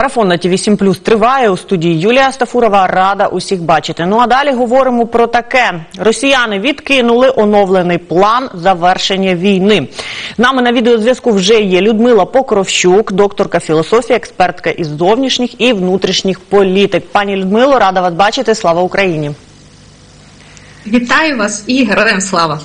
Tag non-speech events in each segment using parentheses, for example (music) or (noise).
Марафон на ТВ 7 Плюс триває у студії Юлія Стафурова. Рада усіх бачити. Ну а далі говоримо про таке: Росіяни відкинули оновлений план завершення війни. Нами на відеозв'язку вже є Людмила Покровщук, докторка філософії, експертка із зовнішніх і внутрішніх політик. Пані Людмило, рада вас бачити. Слава Україні! Вітаю вас і героям слава.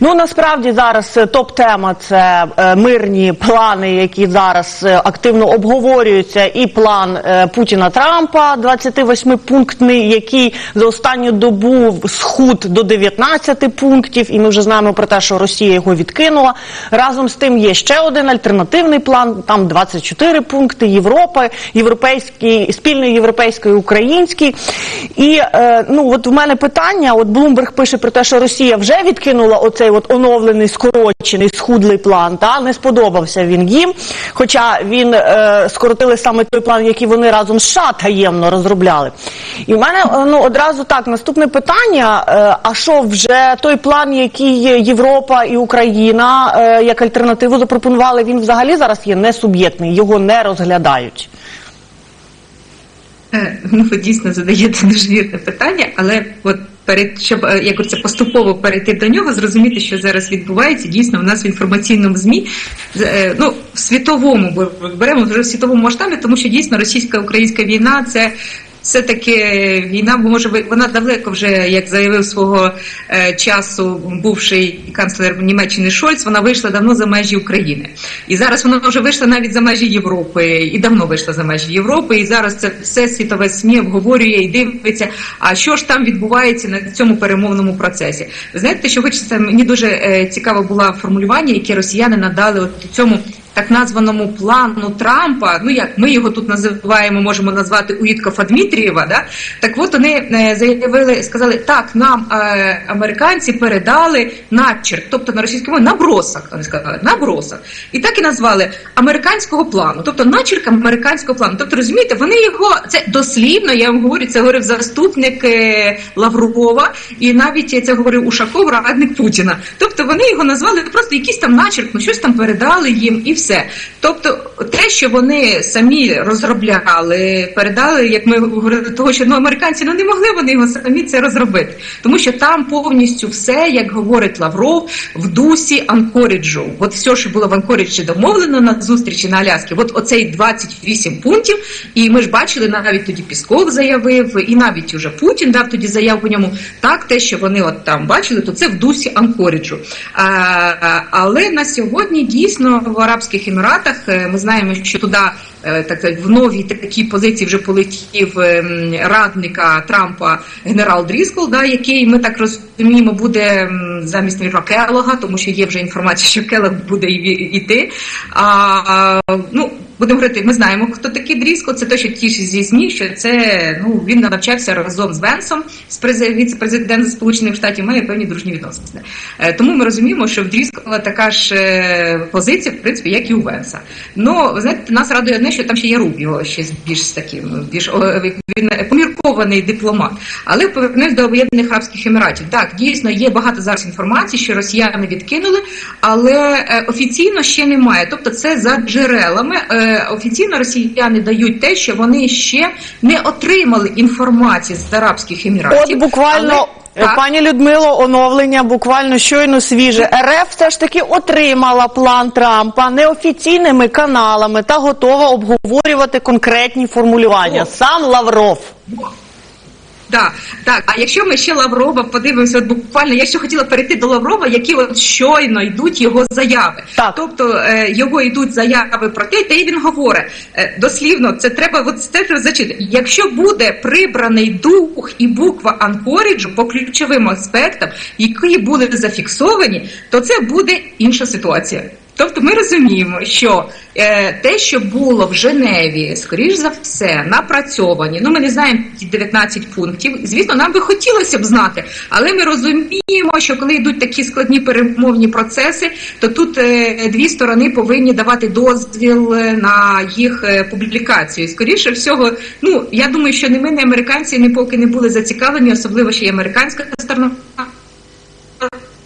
Ну насправді зараз е, топ-тема це е, мирні плани, які зараз е, активно обговорюються, і план Путіна Трампа 28-пунктний, який за останню добу схуд до 19 пунктів. І ми вже знаємо про те, що Росія його відкинула. Разом з тим є ще один альтернативний план. Там 24 пункти Європи, європейський спільний європейський український. І ну от в мене питання: от Блумберг пише про те, що Росія вже відкинула оцей от оновлений скорочений схудлий план. Та не сподобався він їм. Хоча він е, скоротили саме той план, який вони разом з США таємно розробляли. І в мене е, ну одразу так наступне питання: е, а що вже той план, який Європа і Україна е, як альтернативу запропонували, він взагалі зараз є несуб'єктний, його не розглядають. Е, Ну, ви дійсно задаєте дуже вірне питання, але от перед щоб е, як це поступово перейти до нього, зрозуміти, що зараз відбувається, дійсно у нас в інформаційному змі е, ну в світовому беремо вже в світовому масштабі, тому що дійсно російсько-українська війна це. Все таки війна може вона далеко вже, як заявив свого е, часу бувший канцлер Німеччини Шольц, вона вийшла давно за межі України. І зараз вона вже вийшла навіть за межі Європи, і давно вийшла за межі Європи. І зараз це все світове СМІ обговорює і дивиться. А що ж там відбувається на цьому перемовному процесі? Ви знаєте, що хочеться мені дуже е, цікаво було формулювання, яке росіяни надали от цьому. Так названому плану Трампа, ну як ми його тут називаємо, можемо назвати Уїткофа Дмитрієва, да? так от вони е, заявили, сказали, так, нам е, американці передали начерк, тобто на російській мові набросок, вони сказали, набросок. І так і назвали американського плану, тобто начерк американського плану. Тобто, розумієте, вони його, це дослівно, я вам говорю, це говорив заступник е, Лаврова, і навіть це говорив Ушаков, радник Путіна. Тобто вони його назвали просто якийсь там начерк, ну щось там передали їм і все. Тобто, те, що вони самі розробляли, передали, як ми говорили, того, що ну американці ну не могли вони його самі це розробити, тому що там повністю все, як говорить Лавров, в дусі Анкоріджу. От все, що було в Анкоріджі домовлено на зустрічі на Аляскі, от оцей 28 пунктів. І ми ж бачили, навіть тоді Пісков заявив, і навіть уже Путін дав тоді заяву ньому. Так, те, що вони от там бачили, то це в дусі Анкоріджу. А, але на сьогодні дійсно в Арабських Еміратах е, ми знаємо, що туди е, так в новій такій позиції вже полетів ем, радника Трампа генерал Дріскол, да, який ми так розуміємо, буде замість Міра Келога, тому що є вже інформація, що Келог буде йти. а, ну, Будемо говорити, ми знаємо, хто такий Дріскол. Це те, що тішить зі ЗМІ, що це ну він навчався разом з Венсом, з прези- віце-президентом Сполучених Штатів, має певні дружні відносини. Е, Тому ми розуміємо, що в Дріскола така ж е, позиція, в принципі, як і у Венса. Ну, знаєте, нас радує одне, що там ще є Рубіо, ще більш таким, більш він поміркований дипломат. Але повернусь до Об'єднаних Арабських Еміратів. Так, дійсно є багато зараз інформації, що росіяни відкинули, але е, офіційно ще немає. Тобто, це за джерелами. Е, Офіційно росіяни дають те, що вони ще не отримали інформації з Арабських Еміратів. От буквально. Але- так. Пані Людмило, оновлення буквально щойно свіже. РФ все ж таки отримала план Трампа неофіційними каналами та готова обговорювати конкретні формулювання. Сам Лавров. Так, так. А якщо ми ще Лаврова подивимося, от буквально я ще хотіла перейти до Лаврова, які от щойно йдуть його заяви. Так. Тобто е, його йдуть заяви про те, й він говорить е, дослівно, це треба от це треба зачитати. Якщо буде прибраний дух і буква Анкоріджу по ключовим аспектам, які були зафіксовані, то це буде інша ситуація. Тобто ми розуміємо, що е, те, що було в Женеві, скоріш за все, напрацьовані. Ну, ми не знаємо ті 19 пунктів. Звісно, нам би хотілося б знати, але ми розуміємо, що коли йдуть такі складні перемовні процеси, то тут е, дві сторони повинні давати дозвіл е, на їх е, публікацію. Скоріше всього, ну я думаю, що не ми, не американці, не поки не були зацікавлені, особливо ще й американська сторона.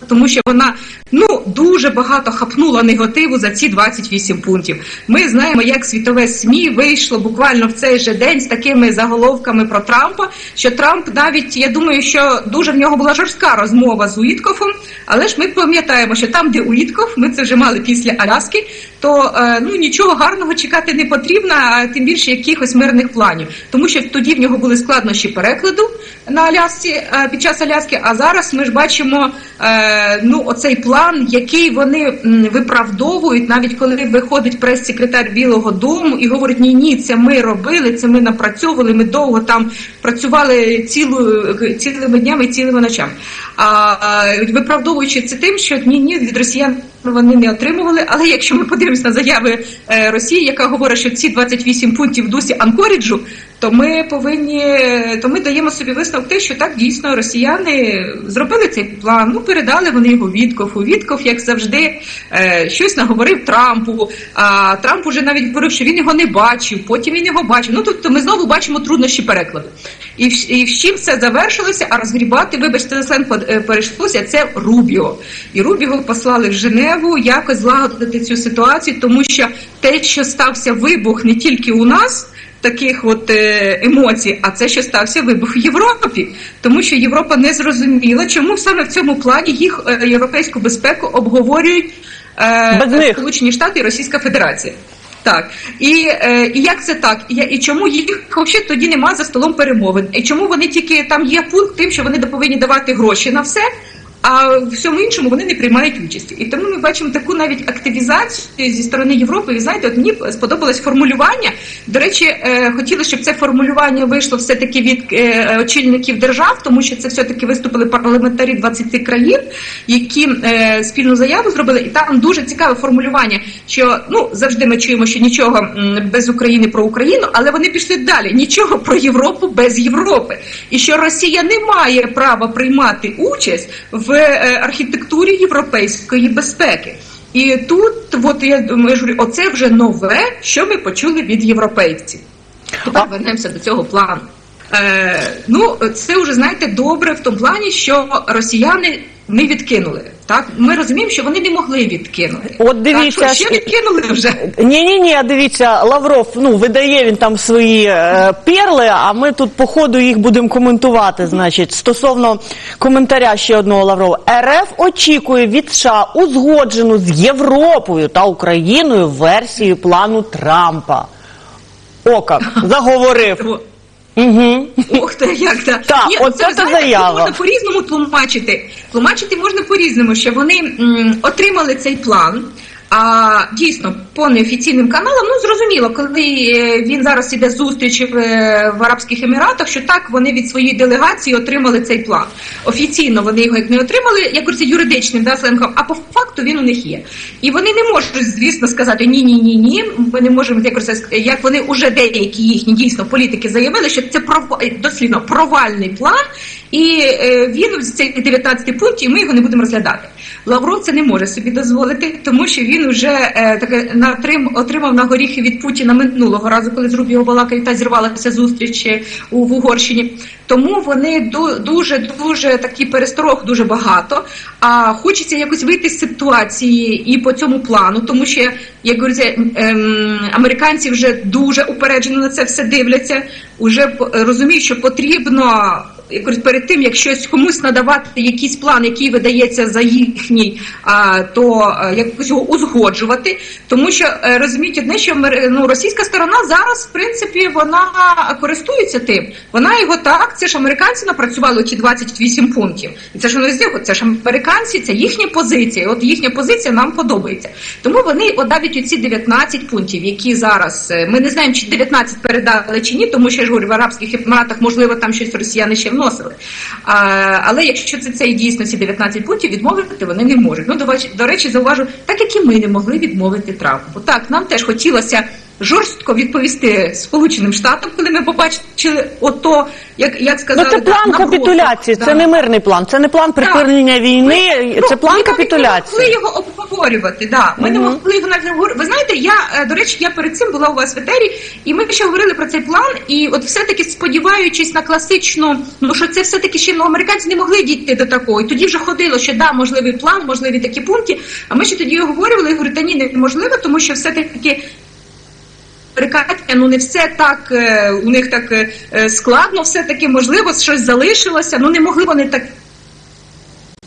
Тому що вона ну дуже багато хапнуло негативу за ці 28 пунктів. Ми знаємо, як світове СМІ вийшло буквально в цей же день з такими заголовками про Трампа. Що Трамп навіть я думаю, що дуже в нього була жорстка розмова з Уіткофом, але ж ми пам'ятаємо, що там, де Уіткоф, ми це вже мали після Аляски, то е, ну нічого гарного чекати не потрібно, а тим більше якихось мирних планів, тому що тоді в нього були складнощі перекладу на Алясці е, під час Аляски. А зараз ми ж бачимо е, ну оцей план, який вони виправдовують, навіть коли виходить прес-секретар Білого Дому і говорить: ні, ні, це ми робили, це ми напрацьовували. Ми довго там працювали цілу цілими днями, і цілими ночами. А, виправдовуючи це тим, що ні, ні, від росіян вони не отримували. Але якщо ми подивимося на заяви е, Росії, яка говорить, що ці 28 пунктів дусі Анкоріджу, то ми повинні, то ми даємо собі висновок те, що так дійсно росіяни зробили цей план. Ну передали вони його Віткофу. Вітков, як завжди, е, щось наговорив Трампу. А Трамп уже навіть говорив, що він його не бачив. Потім він його бачив. Ну тобто ми знову бачимо труднощі перекладу. І, в- і з чим все завершилося? А розгрібати, вибачте, за сленг е, перейшлося. Це Рубіо. І Рубіо послали в Женеву якось злагодити цю ситуацію, тому що те, що стався вибух не тільки у нас. Таких от е, емоцій, а це що стався вибух в Європі, тому що Європа не зрозуміла, чому саме в цьому плані їх е, європейську безпеку обговорюють е. Сполучені Штати і Російська Федерація. Так і, е, і як це так? І, і чому їх взагалі тоді нема за столом перемовин? І чому вони тільки там є пункт тим, що вони повинні давати гроші на все, а в всьому іншому вони не приймають участі. І тому ми бачимо таку навіть активізацію зі сторони Європи. І знаєте, от мені сподобалось формулювання. До речі, е, хотіли, щоб це формулювання вийшло все-таки від е, очільників держав, тому що це все-таки виступили парламентарі 20 країн, які е, спільну заяву зробили, і там дуже цікаве формулювання, що ну завжди ми чуємо, що нічого без України про Україну, але вони пішли далі. Нічого про Європу без Європи, і що Росія не має права приймати участь в е, архітектурі європейської безпеки. І тут, от я думаю, оце вже нове, що ми почули від європейців. Тепер вернемося до цього плану. Е, ну, це вже знаєте добре в тому плані, що росіяни не відкинули. Так, ми розуміємо, що вони не могли відкинути. От дивіться, так, що, ще відкинули вже. Ні, ні, ні, дивіться, Лавров, ну видає він там свої е, перли, а ми тут по ходу їх будемо коментувати. Значить, стосовно коментаря ще одного Лаврова, РФ очікує від США узгоджену з Європою та Україною версію плану Трампа. Ока (laughs) заговорив. Угу. Ух ти, як да. Так, Ні, от це, це заява. Можна по-різному тлумачити. Тлумачити можна по-різному, що вони м, отримали цей план. А дійсно, по неофіційним каналам, ну зрозуміло, коли е, він зараз іде зустріч в, е, в Арабських Еміратах, що так вони від своєї делегації отримали цей план. Офіційно вони його як не отримали, як говориться, юридичним да, сленгом, а по факту він у них є. І вони не можуть, звісно, сказати ні, ні, ні, ні. Ми не можемо як, як вони уже деякі їхні дійсно політики заявили, що це пров- дослідно провальний план, і е, він з цих 19 пунктів ми його не будемо розглядати. Лавров це не може собі дозволити, тому що він вже е, таке натрим отримав на горіхи від Путіна минулого разу, коли з Рубіо балакав, та зірвалася зустріч е, у в Угорщині. Тому вони ду- дуже дуже такі пересторог дуже багато. А хочеться якось вийти з ситуації і по цьому плану, тому що як говориться, ем, американці вже дуже упереджено на це все дивляться, уже розуміють, що потрібно я кажу, перед тим, як щось комусь надавати якийсь план, який видається за їхній, а, то якось його узгоджувати. Тому що е, розуміють одне, що ну, російська сторона зараз, в принципі, вона користується тим. Вона його так, це ж американці напрацювали ті 28 пунктів. І це ж вони здиху, це ж американці, це їхня позиція. От їхня позиція нам подобається. Тому вони от навіть оці 19 пунктів, які зараз е, ми не знаємо, чи 19 передали чи ні, тому що я ж говорю, в Арабських Еміратах, можливо, там щось росіяни ще вносили. А, але якщо це, це і дійсно ці 19 пунктів, відмовити вони не можуть. Ну, до, до речі, зауважу, так як і ми не могли відмовити Трампу. Так, нам теж хотілося. Жорстко відповісти Сполученим Штатам, коли ми побачили ото, як, як Ну сказали, це план набросок, капітуляції, да. це не мирний план, це не план припинення війни, це план Ми навіть не могли його обговорювати. Да. Ми не могли його навіть обговорювати. Ви знаєте, я е, до речі, я перед цим була у вас в етері, і ми ще говорили про цей план. І от все-таки сподіваючись на класичну, ну що це все-таки ще ну, американці не могли дійти до такого. І тоді вже ходило, що да, можливий план, можливі такі пункти. А ми ще тоді говорили, і говорю, та ні, неможливо, тому що все-таки. Американці, ну не все так е, у них так е, е, складно, все таки можливо, щось залишилося. Ну не могли вони так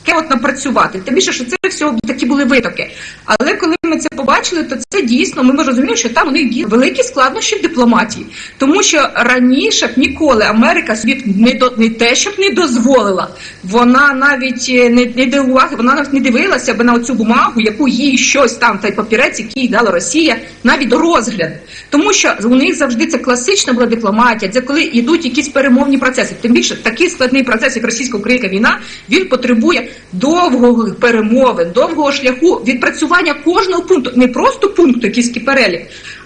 таке от напрацювати. Тим більше, що це все такі були витоки. Але коли ми це побачили, то це дійсно ми розуміємо, що там у них дійсно великі складнощі в дипломатії, тому що раніше б ніколи Америка собі не до не те, щоб не дозволила. Вона навіть е, не, не до уваги, вона навіть не дивилася би на оцю бумагу, яку їй щось там, той папірець, який дала Росія, навіть до розгляду. Тому що у них завжди це класична була дипломатія, це коли йдуть якісь перемовні процеси. Тим більше такий складний процес, як російсько-українська війна, він потребує довгого перемовин, довгого шляху відпрацювання кожного пункту, не просто пункту, якийсь перелік,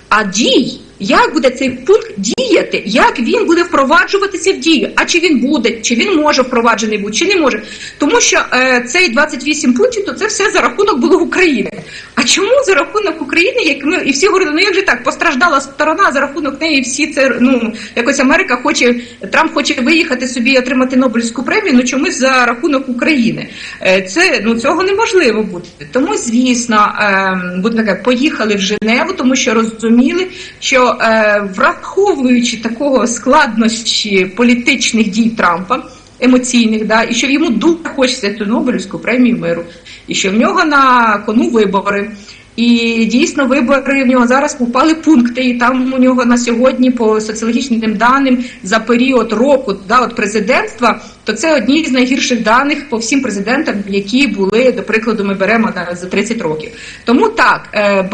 а дій. Як буде цей пункт діяти? Як він буде впроваджуватися в дію? А чи він буде, чи він може впроваджений бути, чи не може? Тому що е, цей 28 пунктів, то це все за рахунок було України. А чому за рахунок України, як ми і всі говорили, ну як же так постраждала сторона за рахунок неї, всі це ну якось Америка хоче, Трамп хоче виїхати собі і отримати Нобелівську премію, ну чомусь за рахунок України. Е, це ну цього неможливо бути. Тому, звісно, е, буде таке, поїхали в Женеву, тому що розуміли, що е, враховуючи такого складнощі політичних дій Трампа. Емоційних, да, і що йому дуже хочеться цю Нобелівську премію миру, і що в нього на кону вибори. І дійсно вибори в нього зараз попали пункти, і там у нього на сьогодні по соціологічним даним за період року да, от президентства, то це одні з найгірших даних по всім президентам, які були, до прикладу, ми беремо за 30 років. Тому так, е,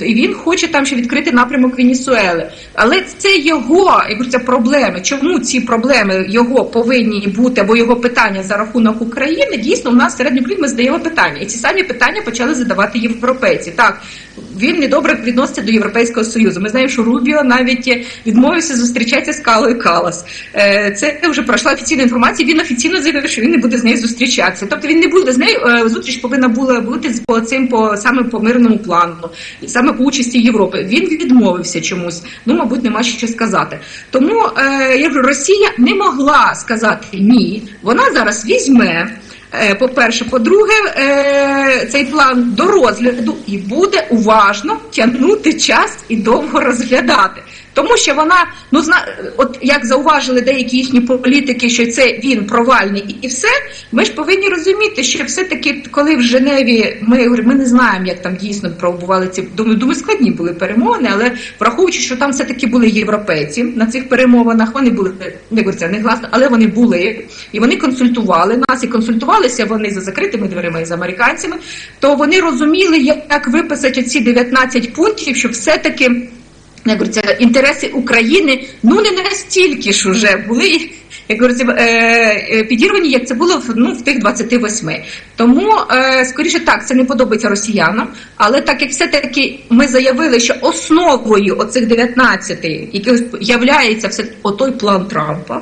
і він хоче там ще відкрити напрямок Венесуели. Але це його я це проблеми. Чому ці проблеми його повинні бути, або його питання за рахунок України? Дійсно, у нас середньо Україні ми задаємо питання, і ці самі питання почали задавати європейці. Так, він недобре відноситься до Європейського Союзу. Ми знаємо, що Рубіо навіть відмовився зустрічатися з Калою Калас. Е, Це вже пройшла офіційна інформація. Він офіційно заявив, що він не буде з нею зустрічатися. Тобто він не буде з нею. е, Зустріч повинна була бути по цим по саме по мирному плану, саме по участі Європи. Він відмовився чомусь. Ну, мабуть, нема що сказати. Тому е, я говорю, Росія не могла сказати ні. Вона зараз візьме. Е, По-перше, по-друге, е, цей план до розгляду і буде уважно тягнути час і довго розглядати. Тому що вона, ну зна, от як зауважили деякі їхні політики, що це він провальний і, все. Ми ж повинні розуміти, що все-таки, коли в Женеві ми, ми не знаємо, як там дійсно пробували ці думаю, думаю, складні були перемовини, але враховуючи, що там все-таки були європейці на цих перемовинах, вони були не говорю, це не гласно, але вони були і вони консультували нас і консультувалися вони за закритими дверима і з американцями. То вони розуміли, як виписати ці 19 пунктів, щоб все-таки я говорю, інтереси України ну не настільки ж уже були. Як говориться, е, е, підірвані, як це було в ну в тих 28. Тому е, скоріше так, це не подобається росіянам. Але так як все-таки ми заявили, що основою оцих 19, які являється все отой план Трампа,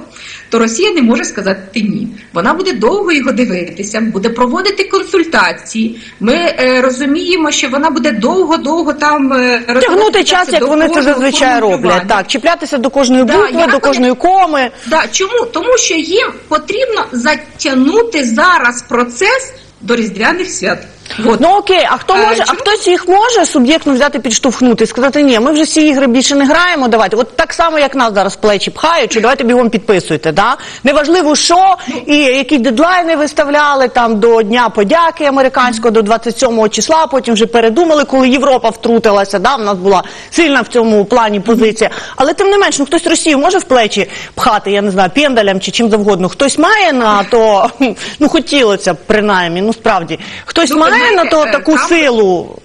то Росія не може сказати ні. Вона буде довго його дивитися, буде проводити консультації. Ми е, розуміємо, що вона буде довго-довго там е, Тягнути час, як вони це зазвичай роблять. Так, чіплятися до кожної Да, букви, як до кожної коми. Да, чому? Тому що їм потрібно затягнути зараз процес до різдвяних свят. От. Ну окей, а хто Е, може, а чому? хтось їх може суб'єктно взяти, підштовхнути і сказати, ні, ми вже всі ігри більше не граємо. Давайте, от так само, як нас зараз плечі пхають, чи давайте бігом підписуйте. Да? Неважливо, що і які дедлайни виставляли там до Дня подяки американського, до 27 числа. Потім вже передумали, коли Європа втрутилася. Да? В нас була сильна в цьому плані позиція. Але тим не менш, ну хтось Росію може в плечі пхати, я не знаю, пендалям чи чим завгодно. Хтось має на то, (laughs) ну хотілося б принаймні, ну справді, хтось Ну, має на то таку там- силу.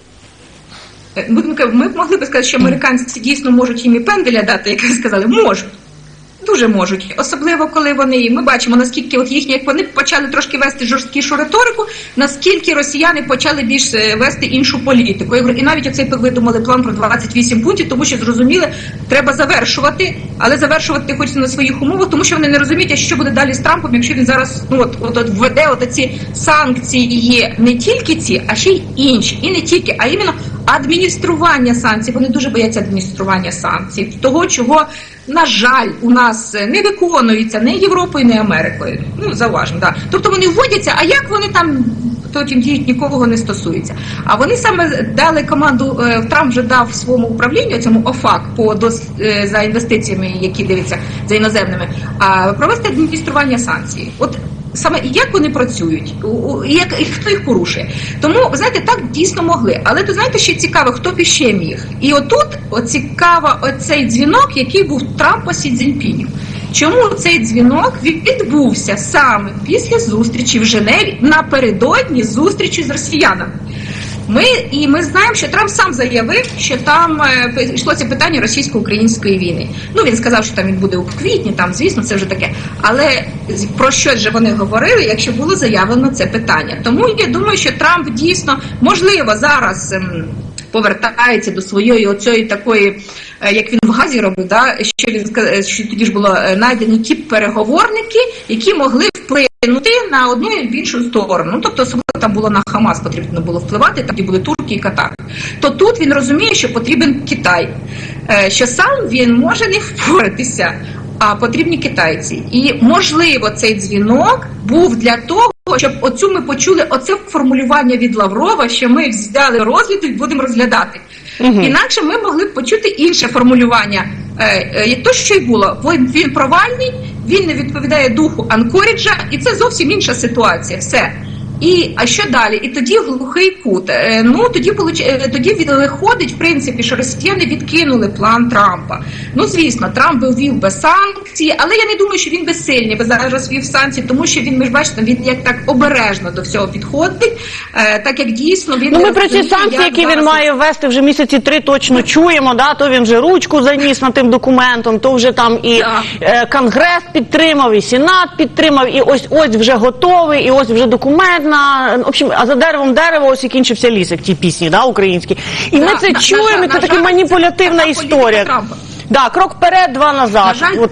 Ми, ми б могли б сказати, що американці дійсно можуть їм і пенделя дати, як ви сказали, можуть. Дуже можуть, особливо коли вони ми бачимо наскільки от їхні, як вони почали трошки вести жорсткішу риторику, наскільки росіяни почали більш е, вести іншу політику. І навіть оцей видумали план про 28 пунктів, тому що зрозуміли, треба завершувати, але завершувати хочеться на своїх умовах, тому що вони не розуміють, що буде далі з Трампом, якщо він зараз ну от от, от введе от ці санкції, не тільки ці, а ще й інші, і не тільки, а іменно адміністрування санкцій. Вони дуже бояться адміністрування санкцій, того чого. На жаль, у нас не виконуються не Європою, не Америкою. Ну зауважимо, да. Тобто вони вводяться, а як вони там потім діють, нікого не стосується. А вони саме дали команду. е, Трамп вже дав своєму управлінню цьому ОФАК по дос, е, за інвестиціями, які дивляться за іноземними, а провести адміністрування санкцій. От саме як вони працюють, як і хто їх порушує. Тому ви знаєте, так дійсно могли. Але то знаєте, ще цікаво, хто б іще міг. І отут цікаво оцей дзвінок, який був Трампа Сі Цзіньпіню. Чому цей дзвінок відбувся саме після зустрічі в Женеві напередодні зустрічі з росіянами? Ми і ми знаємо, що Трамп сам заявив, що там е, йшлося питання російсько-української війни. Ну він сказав, що там він буде у квітні. Там, звісно, це вже таке. Але про що ж вони говорили, якщо було заявлено це питання? Тому я думаю, що Трамп дійсно можливо зараз. ем, Повертається до своєї оцієї такої, е, як він в газі робив, да що він ска- що тоді ж було е, знайдені ті переговорники, які могли вплинути на одну і в іншу сторону. Ну тобто, особливо там було на Хамас потрібно було впливати, там були Турки і Катар. То тут він розуміє, що потрібен Китай, е, що сам він може не впоратися, а потрібні китайці. І можливо, цей дзвінок був для того. Щоб оцю ми почули оце формулювання від Лаврова, що ми взяли розгляд і будемо розглядати. Мгм. Інакше ми могли б почути інше формулювання. Е, е, то, що й було, він провальний, він не відповідає духу Анкоріджа, і це зовсім інша ситуація. Все. І а що далі? І тоді глухий кут. Е, ну тоді е, тоді виходить, в принципі, що росіяни відкинули план Трампа. Ну звісно, Трамп би ввів без санкції, але я не думаю, що він безсильний би зараз ввів санкції, тому що він, ми ж бачите, він як так обережно до всього підходить, е, так як дійсно він Ну, ми про ці санкції, як які він має ввести вже місяці три, точно чуємо. Да, то він вже ручку заніс над тим документом, то вже там і е, конгрес підтримав, і сенат підтримав, і ось ось вже готовий, і ось вже документ на в общем, а за деревом дерево ось і кінчився ліс, як ті пісні, да, українські. І ми це чуємо. і Це така маніпулятивна історія. Трампа. Да, крок вперед, два назад. На жаль, От.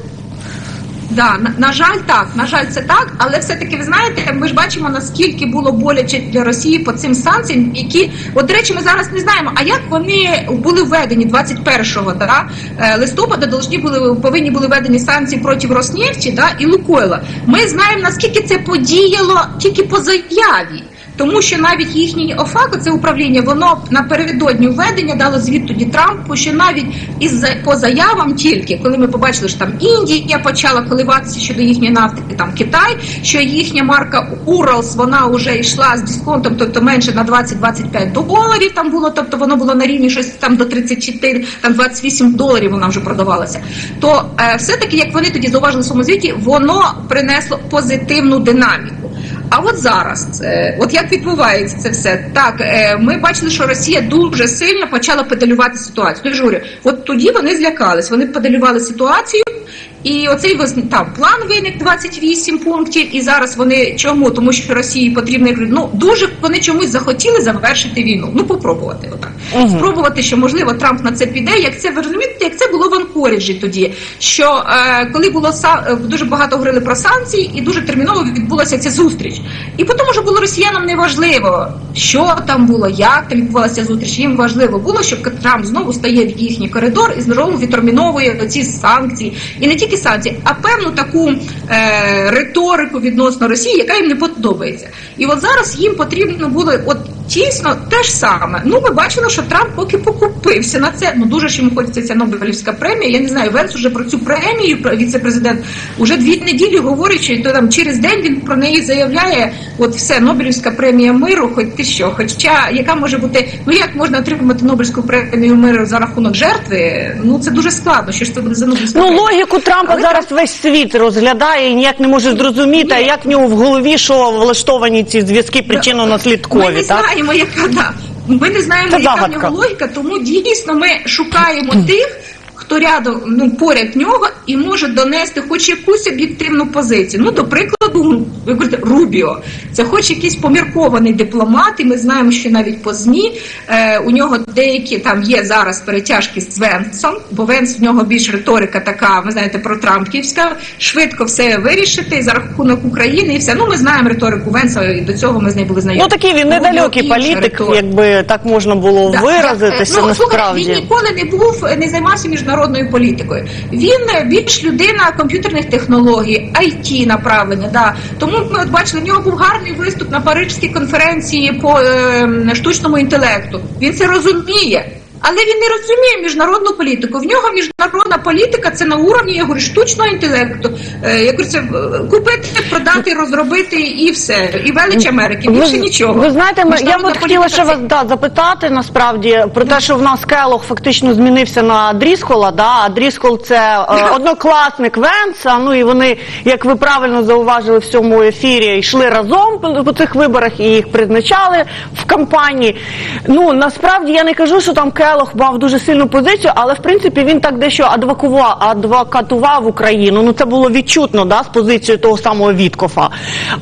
Да, на, на жаль, так, на жаль, це так, але все-таки ви знаєте, ми ж бачимо, наскільки було боляче для Росії по цим санкціям, які, от до речі, ми зараз не знаємо, а як вони були введені 21 да, е, листопада, должні були повинні були введені санкції проти Роснефті да, і Лукойла. Ми знаємо, наскільки це подіяло тільки по заяві. Тому що навіть їхній ОФАК, це управління, воно напередодні введення дало звіт тоді Трампу, що навіть із по заявам тільки, коли ми побачили, що там Індія почала коливатися щодо їхньої нафти, там Китай, що їхня марка Уралс вона вже йшла з дисконтом, тобто менше на 20-25 доларів. Там було, тобто воно було на рівні щось там до 34, там 28 доларів вона вже продавалася. То е, все-таки, як вони тоді зауважили в своєму звіті, воно принесло позитивну динаміку. А от зараз, от як відбувається це все? Так, е, ми бачили, що Росія дуже сильно почала педалювати ситуацію. Я ж говорю, от тоді вони злякались, вони педалювали ситуацію, і оцей там план виник 28 пунктів. І зараз вони чому? Тому що Росії потрібно ну дуже вони чомусь захотіли завершити війну. Ну попробувати отак. Мгм. Спробувати, що можливо Трамп на це піде. Як це ви розумієте, як це було в Анкоріджі тоді? Що е, коли було са- е, дуже багато говорили про санкції, і дуже терміново відбулася ця зустріч. І потім вже було росіянам неважливо, що там було, як там відбувалася зустріч. Їм важливо було, щоб Трамп знову стає в їхній коридор і знову відтерміновує ці санкції, і не тільки санкції, а певну таку е, риторику відносно Росії, яка їм не подобається. І от зараз їм потрібно було от тісно те ж саме. Ну, ми бачили, що Трамп поки покупився на це. Ну дуже ж йому хочеться ця Нобелівська премія. Я не знаю, Венс уже про цю премію про- віце-президент уже дві неділі говорить, що то там через день він про неї заявляє. От все, Нобелівська премія миру, хоч ти що, хоча яка може бути, ну як можна отримати Нобелівську премію миру за рахунок жертви? Ну це дуже складно. Що ж це буде за Нобелівська Ну, премія? логіку Трампа Але зараз весь світ розглядає і ніяк не може зрозуміти, а Ні. як в нього в голові, що влаштовані ці зв'язки Ми причинно-наслідкові, не так? Знаємо, яка да. Ми не знаємо, Це яка в загадка. нього логіка, тому дійсно ми шукаємо (clears throat) тих, хто рядом ну поряд нього і може донести хоч якусь об'єктивну позицію. Ну, до прикладу, ви говорите, Рубіо. Це хоч якийсь поміркований дипломат, і ми знаємо, що навіть по ЗМІ е, у нього деякі там є зараз перетяжки з Венсом, бо Венс в нього більш риторика така, ви знаєте, про Трампківська, швидко все вирішити за рахунок України і все. Ну, ми знаємо риторику Венса, і до цього ми з нею були знайомі. Ну такий він недалекий політик, риторика. якби так можна було Да, виразитися да. Ну, слухай, він ніколи не був, не займався міжнародною політикою. Він е, більш людина комп'ютерних технологій, IT направлення. Да. Тому ми от бачили, в нього був гарний виступ на Парижській конференції по е, штучному інтелекту. Він це розуміє. Але він не розуміє міжнародну політику. В нього міжнародна політика це на уровні я говорю, штучного інтелекту. Е, я кажу, це е, купити, продати, розробити і все. І велич Америки. Більше нічого. Ви знаєте, ми, я б хотіла ще це- вас да, запитати насправді про те, що в нас Келох фактично змінився на Дріскола. Да? А Дріскол це е, (laughs) однокласник Венса. Ну і вони, як ви правильно зауважили в цьому ефірі, йшли разом по, по цих виборах і їх призначали в кампанії. Ну насправді я не кажу, що там Келох мав дуже сильну позицію, але в принципі він так дещо адвокував, адвокатував Україну. Ну це було відчутно да, з позиції того самого Віткофа.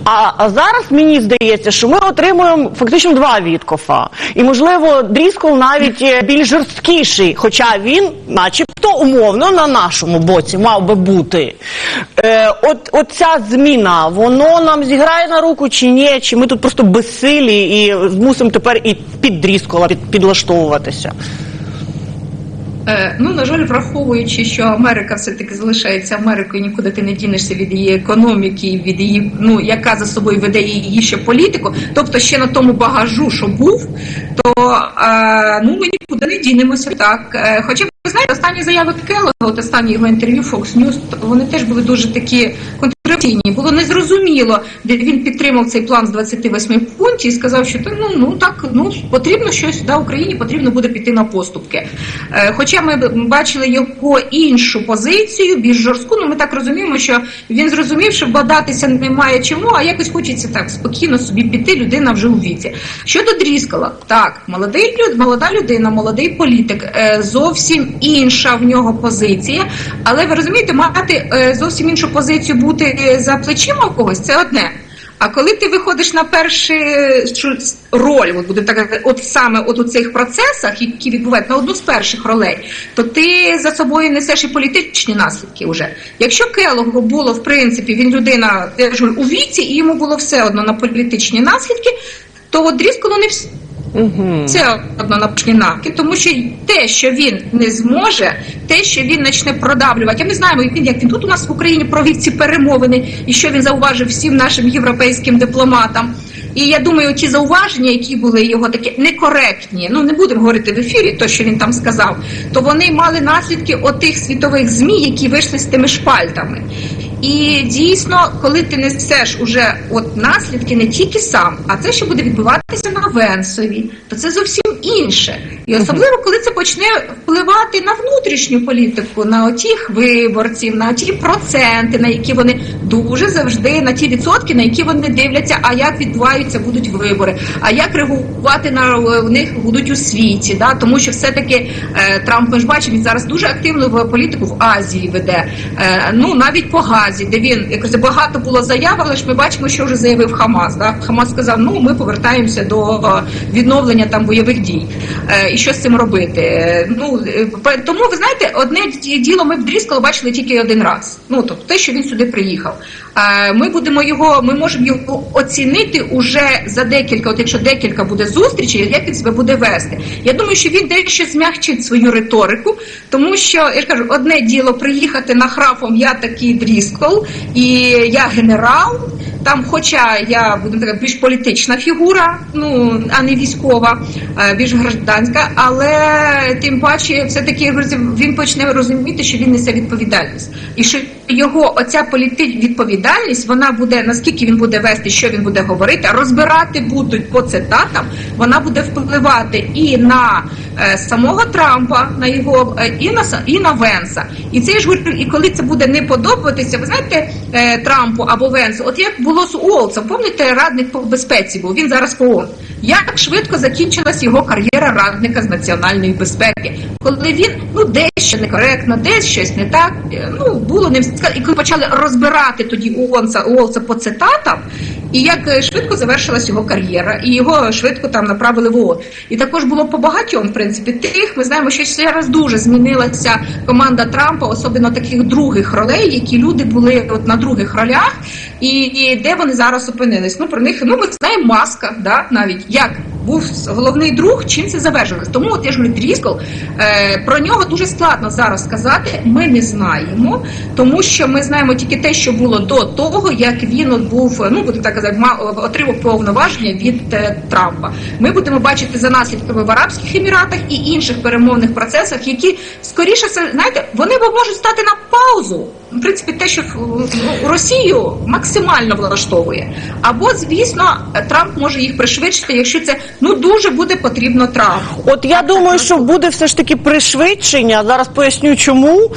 А, а зараз мені здається, що ми отримуємо фактично два Віткофа. І можливо, Дріскол навіть е, більш жорсткіший, хоча він, начебто, умовно на нашому боці мав би бути. Е, от, от ця зміна, воно нам зіграє на руку чи ні? Чи ми тут просто безсилі і змусимо тепер і під Дріскола під, підлаштовуватися? Е, Ну, на жаль, враховуючи, що Америка все-таки залишається Америкою, нікуди ти не дінешся від її економіки, від її, ну яка за собою веде її ще політику, тобто ще на тому багажу, що був, то е, ну ми нікуди не дінемося так. Е, Хоча ви знаєте, останні заяви Келлога, от останні його інтерв'ю Fox News, вони теж були дуже такі контроверсійні. Було незрозуміло, де він підтримав цей план з 28 пунктів і сказав, що ну, ну так ну потрібно щось да, Україні потрібно буде піти на поступки. Е, Хоча ми бачили його іншу позицію, більш жорстку, ну ми так розуміємо, що він зрозумів, що бадатися немає чому, а якось хочеться так спокійно собі піти. Людина вже у віці. Щодо Дріскала, так, молодий люд, молода людина, молодий політик, е, зовсім інша в нього позиція. Але ви розумієте, мати е, зовсім іншу позицію бути за плечима когось це одне. А коли ти виходиш на першу роль, от будемо так от саме от у цих процесах, які відбуваються на одну з перших ролей, то ти за собою несеш і політичні наслідки вже. Якщо Келогу було в принципі, він людина у віці, і йому було все одно на політичні наслідки, то от Дрісколу не всі. Угу. Це одно на навки, тому що те, що він не зможе, те, що він почне продавлювати. А ми знаємо, він як він тут у нас в Україні провів ці перемовини, і що він зауважив всім нашим європейським дипломатам. І я думаю, ті зауваження, які були його такі некоректні, ну не будемо говорити в ефірі, то що він там сказав, то вони мали наслідки отих світових змі, які вийшли з тими шпальтами. І дійсно, коли ти несеш уже от наслідки не тільки сам, а це, що буде відбуватися на Венсові, то це зовсім інше. І особливо, коли це почне впливати на внутрішню політику, на отіх виборців, на ті проценти, на які вони дуже завжди, на ті відсотки, на які вони дивляться, а як відбуваються будуть вибори, а як реагувати на в них будуть у світі. Да? Тому що все-таки е, Трамп ми ж бачимо, він зараз дуже активно в політику в Азії веде. Е, ну навіть по Газі, де він якось багато було заяв, але ж ми бачимо, що вже заявив Хамас. Да? Хамас сказав, ну ми повертаємося до е, відновлення там бойових дій. Е, і що з цим робити? Е, Ну е, тому ви знаєте, одне ді- діло ми в Дріскало бачили тільки один раз. Ну тобто те, що він сюди приїхав. Ми будемо його, ми можемо його оцінити уже за декілька, от якщо декілька буде зустрічей, як він себе буде вести. Я думаю, що він дещо змягчить свою риторику, тому що я ж кажу, одне діло приїхати на храфом, я такий Дріскол, і я генерал. Там, хоча я будемо така більш політична фігура, ну а не військова, більш гражданська, але тим паче, все таки він почне розуміти, що він несе відповідальність, і що його оця політична відповідальність, вона буде наскільки він буде вести, що він буде говорити, розбирати будуть по цитатам, вона буде впливати і на е, самого Трампа, на його е, і на і на Венса. І це ж і коли це буде не подобатися, ви знаєте, е, Трампу або Венсу, от як було з Уолцем, пам'ятаєте, радник по безпеці був, він зараз по ООН. Як швидко закінчилась його кар'єра радника з національної безпеки, коли він ну дещо ще некоректно, десь щось не так. Е, Ну було ска- і коли почали розбирати тоді Уолса, Уолса по цитатам, і як е, швидко завершилась його кар'єра, і його швидко там направили в ООН. І також було по багатьом, в принципі, тих. Ми знаємо, що зараз дуже змінилася команда Трампа, особливо таких других ролей, які люди були от на других ролях, і, і де вони зараз опинились. Ну про них ну ми знаємо маска, да навіть як був головний друг, чим це завершилось. Тому от я ж говорю, Дріскол, е, про нього дуже складно зараз сказати. Ми не знаємо, тому що ми знаємо тільки те, що було до того, як він от був, ну будемо так казати, мав отримав повноваження від е, Трампа. Ми будемо бачити за наслідками в Арабських Еміратах і інших перемовних процесах, які скоріше знаєте, вони можуть стати на паузу. В принципі, те, що Росію максимально влаштовує, або звісно, Трамп може їх пришвидшити, якщо це ну дуже буде потрібно Трампу. От я думаю, що буде все ж таки пришвидшення. Зараз поясню, чому.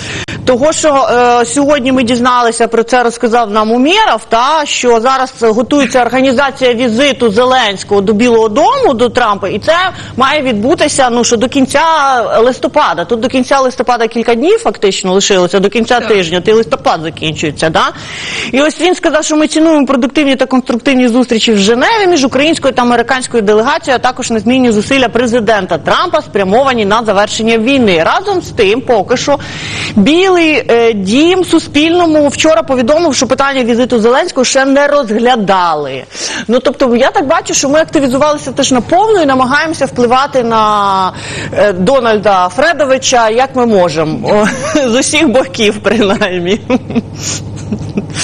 Того, що е, сьогодні ми дізналися про це, розказав нам Умєров, та що зараз готується організація візиту Зеленського до Білого Дому до Трампа, і це має відбутися ну що до кінця листопада. Тут до кінця листопада кілька днів фактично лишилося до кінця Так. тижня. Ти листопад закінчується. Да? І ось він сказав, що ми цінуємо продуктивні та конструктивні зустрічі в Женеві між українською та американською делегацією, а також незмінні зусилля президента Трампа спрямовані на завершення війни. Разом з тим, поки що білий е, дім Суспільному вчора повідомив, що питання візиту Зеленського ще не розглядали. Ну тобто, я так бачу, що ми активізувалися теж наповну і намагаємося впливати на е, Дональда Фредовича, як ми можемо (laughs) з усіх боків, принаймні.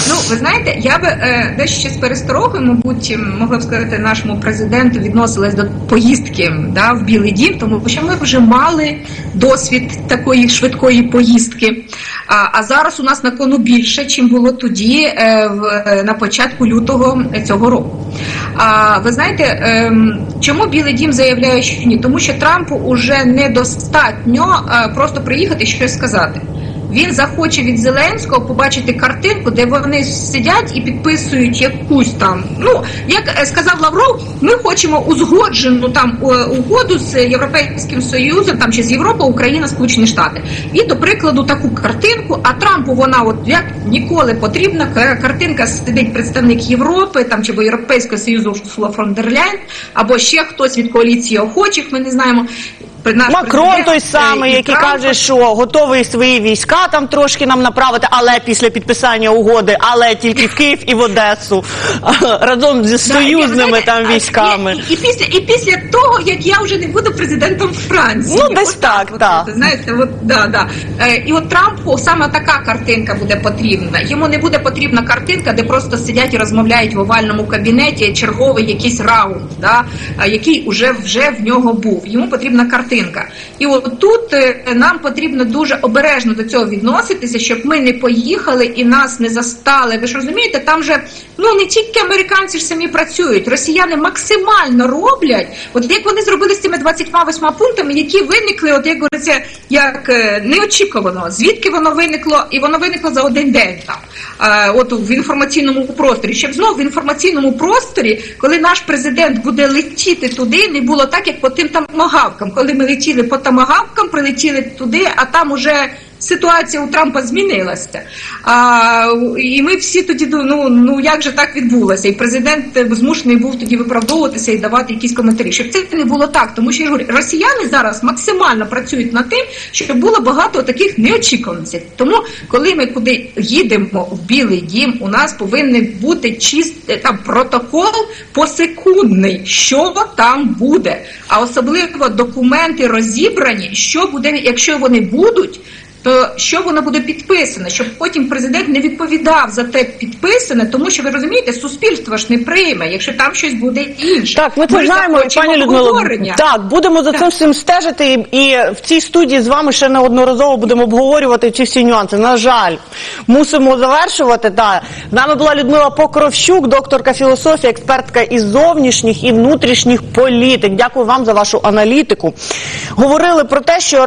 Ну, ви знаєте, я би е, дещо з пересторогою, мабуть, могла б сказати, нашому президенту відносилась до поїздки да, в Білий Дім, тому що ми вже мали досвід такої швидкої поїздки. А, а зараз у нас на кону більше, чим було тоді, е, в, е, на початку лютого цього року. А ви знаєте, ем, чому Білий Дім заявляє, що ні? Тому що Трампу уже недостатньо е, просто приїхати і щось сказати. Він захоче від Зеленського побачити картинку, де вони сидять і підписують якусь там. Ну як е, сказав Лавров, ми хочемо узгоджену там е, угоду з Європейським Союзом, там чи з Європи, Україна, Сполучені Штати. І до прикладу таку картинку. А Трампу вона, от як ніколи потрібна. Картинка сидить представник Європи, там чи бо Європейського Союзу Урсула фон дер Ляйн, або ще хтось від коаліції охочих. Ми не знаємо. Наш Макрон той е, самий, який Трамп. каже, що готовий свої війська там трошки нам направити, але після підписання угоди, але тільки в Київ і в Одесу (laughs) разом зі союзними там військами. І, і, і після і після того, як я вже не буду президентом Франції. Ну, десь От так, от, так. от, Знаєте, от да, да. Е, і от Трампу саме така картинка буде потрібна. Йому не буде потрібна картинка, де просто сидять і розмовляють в овальному кабінеті черговий якийсь раунд, да, який уже вже в нього був. Йому потрібна картинка. І от тут е, нам потрібно дуже обережно до цього відноситися, щоб ми не поїхали і нас не застали. Ви ж розумієте, там же ну не тільки американці ж самі працюють, росіяни максимально роблять. От як вони зробили з цими 28 пунктами, які виникли, от як говориться, як е, неочікувано. Звідки воно виникло? І воно виникло за один день там. Е, от в інформаційному просторі. Щоб знов в інформаційному просторі, коли наш президент буде летіти туди, не було так, як по тим тамагавкам. Коли ми летіли по тамагавкам, прилетіли туди, а там уже. Ситуація у Трампа змінилася, а, і ми всі тоді ну, ну як же так відбулося? І президент змушений був тоді виправдовуватися і давати якісь коментарі. Щоб це не було так, тому що я говорю, росіяни зараз максимально працюють над тим, щоб було багато таких неочікуваностей. Тому, коли ми куди їдемо в Білий Дім, у нас повинен бути чистий там протокол посекундний, що там буде, а особливо документи розібрані, що буде, якщо вони будуть. То що воно буде підписане, щоб потім президент не відповідав за те підписане, тому що ви розумієте, суспільство ж не прийме, якщо там щось буде інше. Так, ми це ж знаємо, пані Людмило. Так, будемо за цим всім стежити, і, і в цій студії з вами ще неодноразово будемо обговорювати ці всі нюанси. На жаль, мусимо завершувати. Так. З нами була Людмила Покровщук, докторка філософії, експертка із зовнішніх і внутрішніх політик. Дякую вам за вашу аналітику. Говорили про те, що